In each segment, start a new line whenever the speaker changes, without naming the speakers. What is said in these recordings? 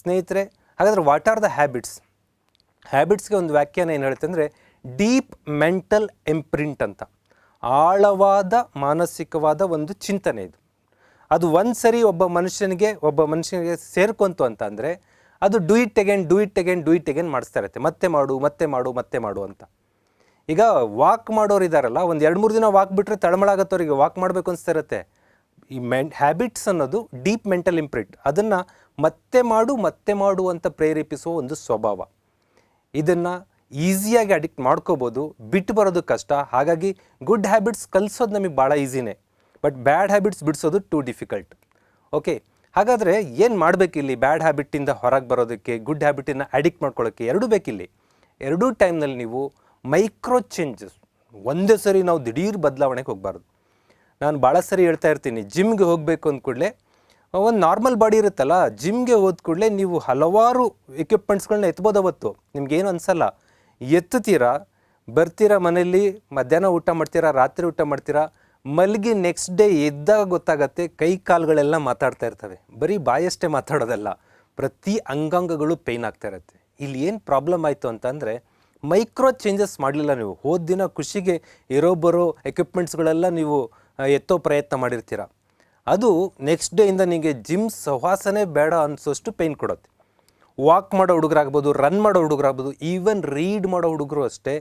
ಸ್ನೇಹಿತರೆ, ಹಾಗಾದರೆ what are the habits ಹ್ಯಾಬಿಟ್ಸ್ಗೆ ಒಂದು ವ್ಯಾಖ್ಯಾನ ಏನು ಹೇಳುತ್ತೆ ಅಂದರೆ ಡೀಪ್ ಮೆಂಟಲ್ ಇಂಪ್ರಿಂಟ್ ಅಂತ. ಆಳವಾದ ಮಾನಸಿಕವಾದ ಒಂದು ಚಿಂತನೆ ಇದು. ಅದು ಒಂದು ಸರಿ ಒಬ್ಬ ಮನುಷ್ಯನಿಗೆ ಒಬ್ಬ ಮನುಷ್ಯನಿಗೆ ಸೇರ್ಕೊಂತು ಅಂತ ಅಂದರೆ ಅದು do it again do it again do it again ಮಾಡಿಸ್ತಾ ಇರುತ್ತೆ. ಮತ್ತೆ ಮಾಡು ಮತ್ತೆ ಮಾಡು ಮತ್ತೆ ಮಾಡು ಅಂತ. ಈಗ ವಾಕ್ ಮಾಡೋರು ಇದ್ದಾರಲ್ಲ ಒಂದು ಎರಡು ಮೂರು ದಿನ ವಾಕ್ ಬಿಟ್ಟರೆ ತಳಮಳಾಗತ್ತವರಿಗೆ ವಾಕ್ ಮಾಡಬೇಕು ಅನಿಸ್ತಾ ಇರುತ್ತೆ. ಈ ಮೆನ್ ಹ್ಯಾಬಿಟ್ಸ್ ಅನ್ನೋದು ಡೀಪ್ ಮೆಂಟಲ್ ಇಂಪ್ರಿಂಟ್ ಅದನ್ನು ಮತ್ತೆ ಮಾಡು ಮತ್ತೆ ಮಾಡು ಅಂತ ಪ್ರೇರೇಪಿಸುವ ಒಂದು ಸ್ವಭಾವ. ಇದನ್ನು ಈಸಿಯಾಗಿ ಅಡಿಕ್ಟ್ ಮಾಡ್ಕೋಬೋದು, ಬಿಟ್ಟು ಬರೋದು ಕಷ್ಟ. ಹಾಗಾಗಿ ಗುಡ್ ಹ್ಯಾಬಿಟ್ಸ್ ಕಲಿಸೋದು ನಮಗೆ ಭಾಳ ಈಸಿನೇ ಬಟ್ ಬ್ಯಾಡ್ ಹ್ಯಾಬಿಟ್ಸ್ ಬಿಡಿಸೋದು ಟೂ ಡಿಫಿಕಲ್ಟ್ ಓಕೆ ಹಾಗಾದರೆ ಏನು ಮಾಡಬೇಕಿಲ್ಲಿ? ಬ್ಯಾಡ್ ಹ್ಯಾಬಿಟ್ಟಿಂದ ಹೊರಗೆ ಬರೋದಕ್ಕೆ ಗುಡ್ ಹ್ಯಾಬಿಟನ್ನು ಅಡಿಕ್ಟ್ ಮಾಡ್ಕೊಳ್ಳೋಕ್ಕೆ ಎರಡೂ ಬೇಕಿಲ್ಲಿ? ಎರಡೂ ಟೈಮ್ನಲ್ಲಿ ನೀವು ಮೈಕ್ರೋ ಚೇಂಜಸ್ ಒಂದೇ ಸರಿ ನಾವು ದಿಢೀರ್ ಬದಲಾವಣೆಗೆ ಹೋಗಬಾರ್ದು. ನಾನು ಭಾಳ ಸರಿ ಹೇಳ್ತಾ ಇರ್ತೀನಿ, ಜಿಮ್ಗೆ ಹೋಗಬೇಕು ಅಂದ ಕೂಡಲೇ, ಒಂದು ನಾರ್ಮಲ್ ಬಾಡಿ ಇರುತ್ತಲ್ಲ, ಜಿಮ್ಗೆ ಹೋದ ಕೂಡಲೇ ನೀವು ಹಲವಾರು ಎಕ್ವಿಪ್ಮೆಂಟ್ಸ್ಗಳನ್ನ ಎತ್ಬೋದು ಅವತ್ತು. ನಿಮ್ಗೇನು ಅನಿಸಲ್ಲ. ಎತ್ತುತ್ತೀರಾ, ಬರ್ತೀರಾ ಮನೆಯಲ್ಲಿ, ಮಧ್ಯಾಹ್ನ ಊಟ ಮಾಡ್ತೀರಾ, ರಾತ್ರಿ ಊಟ ಮಾಡ್ತೀರಾ, ಮಲಗಿ ನೆಕ್ಸ್ಟ್ ಡೇ ಎದ್ದಾಗ ಗೊತ್ತಾಗತ್ತೆ, ಕೈ ಕಾಲುಗಳೆಲ್ಲ ಮಾತಾಡ್ತಾ ಇರ್ತವೆ. ಬರೀ ಬಾಯಷ್ಟೇ ಮಾತಾಡೋದಲ್ಲ, ಪ್ರತಿ ಅಂಗಾಂಗಗಳು ಪೇಯ್ನ್ ಆಗ್ತಾ ಇರುತ್ತೆ. ಇಲ್ಲಿ ಏನು ಪ್ರಾಬ್ಲಮ್ ಆಯಿತು ಅಂತಂದರೆ ಮೈಕ್ರೋ ಚೇಂಜಸ್ ಮಾಡಲಿಲ್ಲ ನೀವು. ಹೋದ ದಿನ ಖುಷಿಗೆ ಇರೋ ಬರೋ ಎಕ್ವಿಪ್ಮೆಂಟ್ಸ್ಗಳೆಲ್ಲ ನೀವು ಎತ್ತೋ ಪ್ರಯತ್ನ ಮಾಡಿರ್ತೀರ? ಅದು ನೆಕ್ಸ್ಟ್ ಡೇಯಿಂದ ನಿಮಗೆ ಜಿಮ್ ಸಹವಾಸನೇ ಬೇಡ ಅನಿಸೋಷ್ಟು ಪೇಯ್ನ್ ಕೊಡುತ್ತೆ. ವಾಕ್ ಮಾಡೋ ಹುಡುಗರಾಗ್ಬೋದು ರನ್ ಮಾಡೋ ಹುಡುಗರಾಗ್ಬೋದು ಈವನ್ ರೀಡ್ ಮಾಡೋ ಹುಡುಗರು ಅಷ್ಟೇ,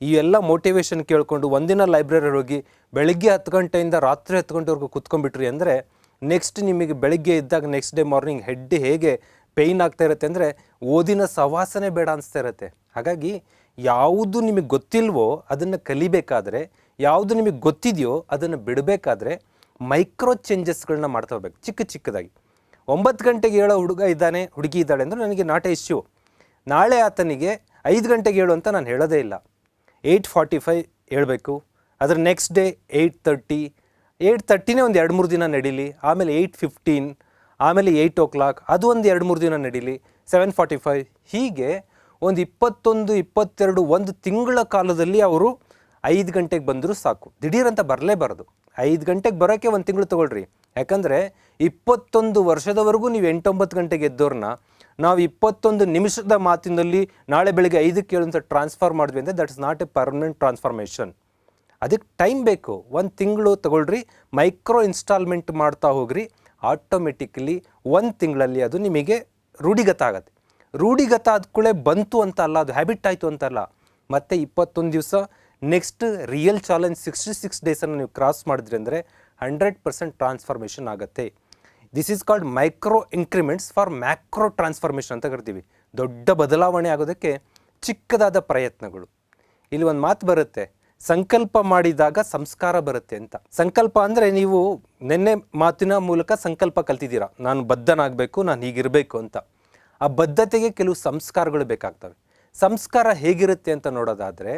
ಈ ಎಲ್ಲ ಮೋಟಿವೇಶನ್ ಕೇಳಿಕೊಂಡು ಒಂದಿನ ಲೈಬ್ರರಿ ಹೋಗಿ ಬೆಳಗ್ಗೆ ಹತ್ತು ಗಂಟೆಯಿಂದ ರಾತ್ರಿ ಹತ್ತು ಗಂಟೆವರೆಗೂ ಕುತ್ಕೊಂಡ್ಬಿಟ್ರಿ ಅಂದರೆ ನೆಕ್ಸ್ಟ್ ನಿಮಗೆ ಬೆಳಗ್ಗೆ ಇದ್ದಾಗ ನೆಕ್ಸ್ಟ್ ಡೇ ಮಾರ್ನಿಂಗ್ ಹೆಡ್ ಹೇಗೆ ಪೇಯ್ನ್ ಆಗ್ತಾ ಇರುತ್ತೆ ಅಂದರೆ, ಓದಿನ ಸವಾಸನೆ ಬೇಡ ಅನಿಸ್ತಾ ಇರುತ್ತೆ. ಹಾಗಾಗಿ ಯಾವುದು ನಿಮಗೆ ಗೊತ್ತಿಲ್ವೋ ಅದನ್ನು ಕಲಿಬೇಕಾದ್ರೆ ಯಾವುದು ನಿಮಗೆ ಗೊತ್ತಿದೆಯೋ ಅದನ್ನು ಬಿಡಬೇಕಾದ್ರೆ ಮೈಕ್ರೋ ಚೇಂಜಸ್ಗಳನ್ನ ಮಾಡ್ತಾ ಹೋಗ್ಬೇಕು, ಚಿಕ್ಕ ಚಿಕ್ಕದಾಗಿ. ಒಂಬತ್ತು ಗಂಟೆಗೆ ಹೇಳೋ ಹುಡುಗ ಇದ್ದಾನೆ, ಹುಡುಗಿ ಇದ್ದಾಳೆ ಅಂದರೆ ನನಗೆ ನಾಟ್ ಎ ಇಶ್ಯೂ ನಾಳೆ ಆತನಿಗೆ ಐದು ಗಂಟೆಗೆ ಹೇಳು ಅಂತ ನಾನು ಹೇಳೋದೇ ಇಲ್ಲ. ಏಯ್ಟ್ ಫಾರ್ಟಿ ಫೈ ಹೇಳಬೇಕು. ಅದರ next day eight thirty eight ತರ್ಟಿನೇ ಒಂದು ಎರಡು ಮೂರು ದಿನ ನಡೀಲಿ. ಆಮೇಲೆ ಏಯ್ಟ್ ಫಿಫ್ಟೀನ್, ಆಮೇಲೆ ಏಯ್ಟ್ ಓ ಕ್ಲಾಕ್, ಅದು ಒಂದು ಎರಡು ಮೂರು ದಿನ ನಡೀಲಿ. ಸೆವೆನ್ ಫಾರ್ಟಿ ಫೈವ್ ಹೀಗೆ ಒಂದು ಇಪ್ಪತ್ತೊಂದು, ಇಪ್ಪತ್ತೆರಡು, ಒಂದು ತಿಂಗಳ ಕಾಲದಲ್ಲಿ ಅವರು ಐದು ಗಂಟೆಗೆ ಬಂದರೂ ಸಾಕು. ದಿಢೀರಂತ ಬರಲೇಬಾರ್ದು. ಐದು ಗಂಟೆಗೆ ಬರೋಕ್ಕೆ ಒಂದು ತಿಂಗಳು ತೊಗೊಳ್ರಿ. ಯಾಕಂದರೆ ಇಪ್ಪತ್ತೊಂದು ವರ್ಷದವರೆಗೂ ನೀವು ಎಂಟೊಂಬತ್ತು ಗಂಟೆಗೆ ಎದ್ದೋರ್ನ ನಾವು ಇಪ್ಪತ್ತೊಂದು ನಿಮಿಷದ ಮಾತಿನಲ್ಲಿ ನಾಳೆ ಬೆಳಿಗ್ಗೆ ಐದಕ್ಕೆ ಅಂತ ಟ್ರಾನ್ಸ್ಫರ್ ಮಾಡಿದ್ವಿ ಅಂದರೆ that's not a permanent transformation ಅದಕ್ಕೆ ಟೈಮ್ ಬೇಕು. ಒಂದು ತಿಂಗಳು ತಗೊಳ್ರಿ. ಮೈಕ್ರೋ ಇನ್ಸ್ಟಾಲ್ಮೆಂಟ್ ಮಾಡ್ತಾ ಹೋಗ್ರಿ. ಆಟೋಮೆಟಿಕಲಿ ಒಂದು ತಿಂಗಳಲ್ಲಿ ಅದು ನಿಮಗೆ ರೂಢಿಗತ ಆಗುತ್ತೆ. ರೂಢಿಗತ ಆದ್ಕೂಳೆ ಬಂತು ಅಂತ ಅಲ್ಲ, ಅದು ಹ್ಯಾಬಿಟ್ ಆಯಿತು ಅಂತಲ್ಲ ಮತ್ತೆ ಇಪ್ಪತ್ತೊಂದು ದಿವಸ next real challenge sixty six ಡೇಸನ್ನು ನೀವು ಕ್ರಾಸ್ ಮಾಡಿದ್ರಿ ಅಂದರೆ ಹಂಡ್ರೆಡ್ ಪರ್ಸೆಂಟ್ ಟ್ರಾನ್ಸ್ಫಾರ್ಮೇಷನ್ ಆಗುತ್ತೆ. This is called micro increments for macro transformation ಅಂತ ಕರಿತೀವಿ. ದೊಡ್ಡ ಬದಲಾವಣೆ ಆಗೋದಕ್ಕೆ ಚಿಕ್ಕದಾದ ಪ್ರಯತ್ನಗಳು. ಇಲ್ಲಿ ಒಂದು ಮಾತು ಬರುತ್ತೆ, ಸಂಕಲ್ಪ ಮಾಡಿದಾಗ ಸಂಸ್ಕಾರ ಬರುತ್ತೆ ಅಂತ. ಸಂಕಲ್ಪ ಅಂದರೆ ನೀವು ನಿನ್ನೆ ಮಾತಿನ ಮೂಲಕ ಸಂಕಲ್ಪ ಕಲ್ತಿದ್ದೀರಾ. ನಾನು ಬದ್ಧನಾಗಬೇಕು, ನಾನು ಹೀಗಿರಬೇಕು ಅಂತ. ಆ ಬದ್ಧತೆಗೆ ಕೆಲವು ಸಂಸ್ಕಾರಗಳು ಬೇಕಾಗ್ತವೆ. ಸಂಸ್ಕಾರ ಹೇಗಿರುತ್ತೆ ಅಂತ ನೋಡೋದಾದರೆ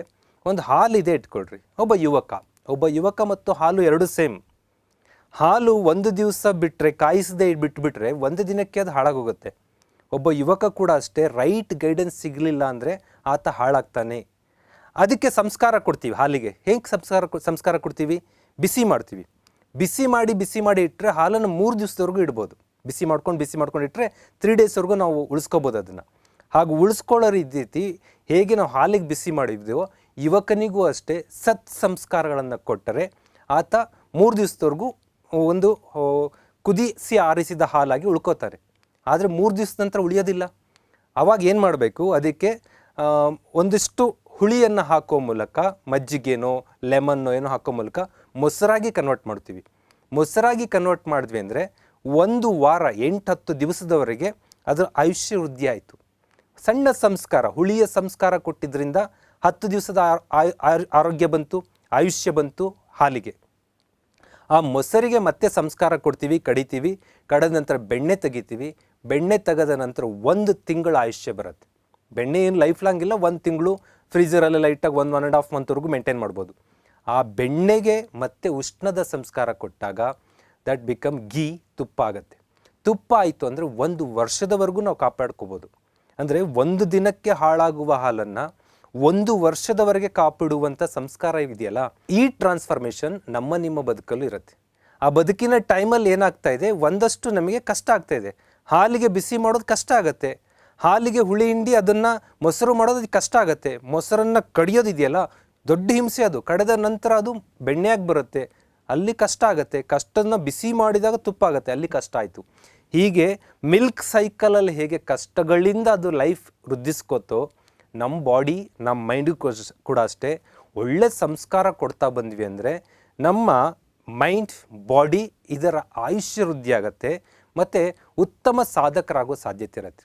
ಒಂದು ಹಾಲಿದೆ ಇಟ್ಕೊಳ್ರಿ. ಒಬ್ಬ ಯುವಕ ಒಬ್ಬ ಯುವಕ ಮತ್ತು ಹಾಲು ಎರಡು ಸೇಮ್. ಹಾಲು ಒಂದು ದಿವಸ ಬಿಟ್ಟರೆ ಕಾಯಿಸದೆ ಬಿಟ್ಬಿಟ್ರೆ ಒಂದು ದಿನಕ್ಕೆ ಅದು ಹಾಳಾಗೋಗುತ್ತೆ. ಒಬ್ಬ ಯುವಕ ಕೂಡ ಅಷ್ಟೇ ರೈಟ್ ಗೈಡೆನ್ಸ್ ಸಿಗಲಿಲ್ಲ ಅಂದರೆ ಆತ ಹಾಳಾಗ್ತಾನೆ. ಅದಕ್ಕೆ ಸಂಸ್ಕಾರ ಕೊಡ್ತೀವಿ ಹಾಲಿಗೆ. ಹೆಂಗೆ ಸಂಸ್ಕಾರ ಸಂಸ್ಕಾರ ಕೊಡ್ತೀವಿ? ಬಿಸಿ ಮಾಡ್ತೀವಿ. ಬಿಸಿ ಮಾಡಿ ಬಿಸಿ ಮಾಡಿ ಇಟ್ಟರೆ ಹಾಲನ್ನು ಮೂರು ದಿವಸದವರೆಗೂ ಇಡ್ಬೋದು. ಬಿಸಿ ಮಾಡ್ಕೊಂಡು ಬಿಸಿ ಮಾಡ್ಕೊಂಡು ಇಟ್ಟರೆ ತ್ರೀ ಡೇಸ್ವರೆಗೂ ನಾವು ಉಳಿಸ್ಕೋಬೋದು ಅದನ್ನು. ಹಾಗೂ ಉಳಿಸ್ಕೊಳ್ಳೋ ರೀತಿ ಹೇಗೆ ನಾವು ಹಾಲಿಗೆ ಬಿಸಿ ಮಾಡಿದ್ದೀವೋ ಯುವಕನಿಗೂ ಅಷ್ಟೇ ಸತ್ ಸಂಸ್ಕಾರಗಳನ್ನು ಕೊಟ್ಟರೆ ಆತ ಮೂರು ದಿವಸದವರೆಗೂ ಒಂದು ಕುದಿಸಿ ಆರಿಸಿದ ಹಾಲಾಗಿ ಉಳ್ಕೋತಾರೆ. ಆದರೆ ಮೂರು ದಿವಸದ ನಂತರ ಉಳಿಯೋದಿಲ್ಲ. ಅವಾಗ ಏನು ಮಾಡಬೇಕು? ಅದಕ್ಕೆ ಒಂದಿಷ್ಟು ಹುಳಿಯನ್ನು ಹಾಕೋ ಮೂಲಕ, ಮಜ್ಜಿಗೆನೋ, ಲೆಮನ್ನೋ ಏನೋ ಹಾಕೋ ಮೂಲಕ ಮೊಸರಾಗಿ ಕನ್ವರ್ಟ್ ಮಾಡ್ತೀವಿ. ಮೊಸರಾಗಿ ಕನ್ವರ್ಟ್ ಮಾಡಿದ್ವಿ ಅಂದರೆ ಒಂದು ವಾರ ಎಂಟು ಹತ್ತು ದಿವಸದವರೆಗೆ ಅದರ ಆಯುಷ್ಯ ವೃದ್ಧಿ ಆಯಿತು. ಸಣ್ಣ ಸಂಸ್ಕಾರ, ಹುಳಿಯ ಸಂಸ್ಕಾರ ಕೊಟ್ಟಿದ್ದರಿಂದ ಹತ್ತು ದಿವಸದ ಆರೋಗ್ಯ ಬಂತು, ಆಯುಷ್ಯ ಬಂತು, ಹಾಲಿಗೆ. ಆ ಮೊಸರಿಗೆ ಮತ್ತೆ ಸಂಸ್ಕಾರ ಕೊಡ್ತೀವಿ, ಕಡಿತೀವಿ, ಕಡದ ನಂತರ ಬೆಣ್ಣೆ ತೆಗಿತೀವಿ, ಬೆಣ್ಣೆ ತೆಗೆದ ನಂತರ ಒಂದು ತಿಂಗಳ ಆಯುಷ್ಯ ಬರುತ್ತೆ. ಬೆಣ್ಣೆ ಏನು ಲೈಫ್ ಲಾಂಗ್ ಇಲ್ಲ, ಒಂದು ತಿಂಗಳು ಫ್ರೀಜರಲ್ಲಿ ಲೈಟಾಗಿ ಒಂದು ಒನ್ ಆ್ಯಂಡ್ ಹಾಫ್ ಮಂತ್ವರೆಗೂ ಮೇಂಟೈನ್ ಮಾಡ್ಬೋದು. ಆ ಬೆಣ್ಣೆಗೆ ಮತ್ತೆ ಉಷ್ಣದ ಸಂಸ್ಕಾರ ಕೊಟ್ಟಾಗ ದಟ್ ಬಿಕಮ್ ಗೀ ತುಪ್ಪ ಆಗುತ್ತೆ. ತುಪ್ಪ ಆಯಿತು ಅಂದರೆ ಒಂದು ವರ್ಷದವರೆಗೂ ನಾವು ಕಾಪಾಡ್ಕೋಬೋದು. ಅಂದರೆ ಒಂದು ದಿನಕ್ಕೆ ಹಾಳಾಗುವ ಹಾಲನ್ನು ಒಂದು ವರ್ಷದವರೆಗೆ ಕಾಪಿಡುವಂಥ ಸಂಸ್ಕಾರ ಇದೆಯಲ್ಲ ಈ ಟ್ರಾನ್ಸ್ಫಾರ್ಮೇಷನ್ ನಮ್ಮ ನಿಮ್ಮ ಬದುಕಲ್ಲಿ ಇರುತ್ತೆ. ಆ ಬದುಕಿನ ಟೈಮಲ್ಲಿ ಏನಾಗ್ತಾ ಇದೆ? ಒಂದಷ್ಟು ನಮಗೆ ಕಷ್ಟ ಆಗ್ತಾ ಇದೆ. ಹಾಲಿಗೆ ಬಿಸಿ ಮಾಡೋದು ಕಷ್ಟ ಆಗುತ್ತೆ. ಹಾಲಿಗೆ ಹುಳಿ ಹಿಂಡಿ ಅದನ್ನು ಮೊಸರು ಮಾಡೋದು ಕಷ್ಟ ಆಗುತ್ತೆ. ಮೊಸರನ್ನು ಕಡಿಯೋದಿದೆಯಲ್ಲ ದೊಡ್ಡ ಹಿಂಸೆ ಅದು. ಕಡೆದ ನಂತರ ಅದು ಬೆಣ್ಣೆಯಾಗಿ ಬರುತ್ತೆ. ಅಲ್ಲಿ ಕಷ್ಟ ಆಗುತ್ತೆ. ಕಷ್ಟನ ಬಿಸಿ ಮಾಡಿದಾಗ ತುಪ್ಪ ಆಗುತ್ತೆ. ಅಲ್ಲಿ ಕಷ್ಟ ಆಯಿತು. ಹೀಗೆ ಮಿಲ್ಕ್ ಸೈಕಲಲ್ಲಿ ಹೇಗೆ ಕಷ್ಟಗಳಿಂದ ಅದು ಲೈಫ್ ವೃದ್ಧಿಸ್ಕೋತೋ ನಮ್ಮ ಬಾಡಿ ನಮ್ಮ ಮೈಂಡು ಕೂಡ ಅಷ್ಟೇ ಒಳ್ಳೆ ಸಂಸ್ಕಾರ ಕೊಡ್ತಾ ಬಂದ್ವಿ ಅಂದರೆ ನಮ್ಮ ಮೈಂಡ್, ಬಾಡಿ ಇದರ ಆಯುಷ್ಯ ವೃದ್ಧಿ ಆಗುತ್ತೆ ಮತ್ತು ಉತ್ತಮ ಸಾಧಕರಾಗೋ ಸಾಧ್ಯತೆ ಇರುತ್ತೆ.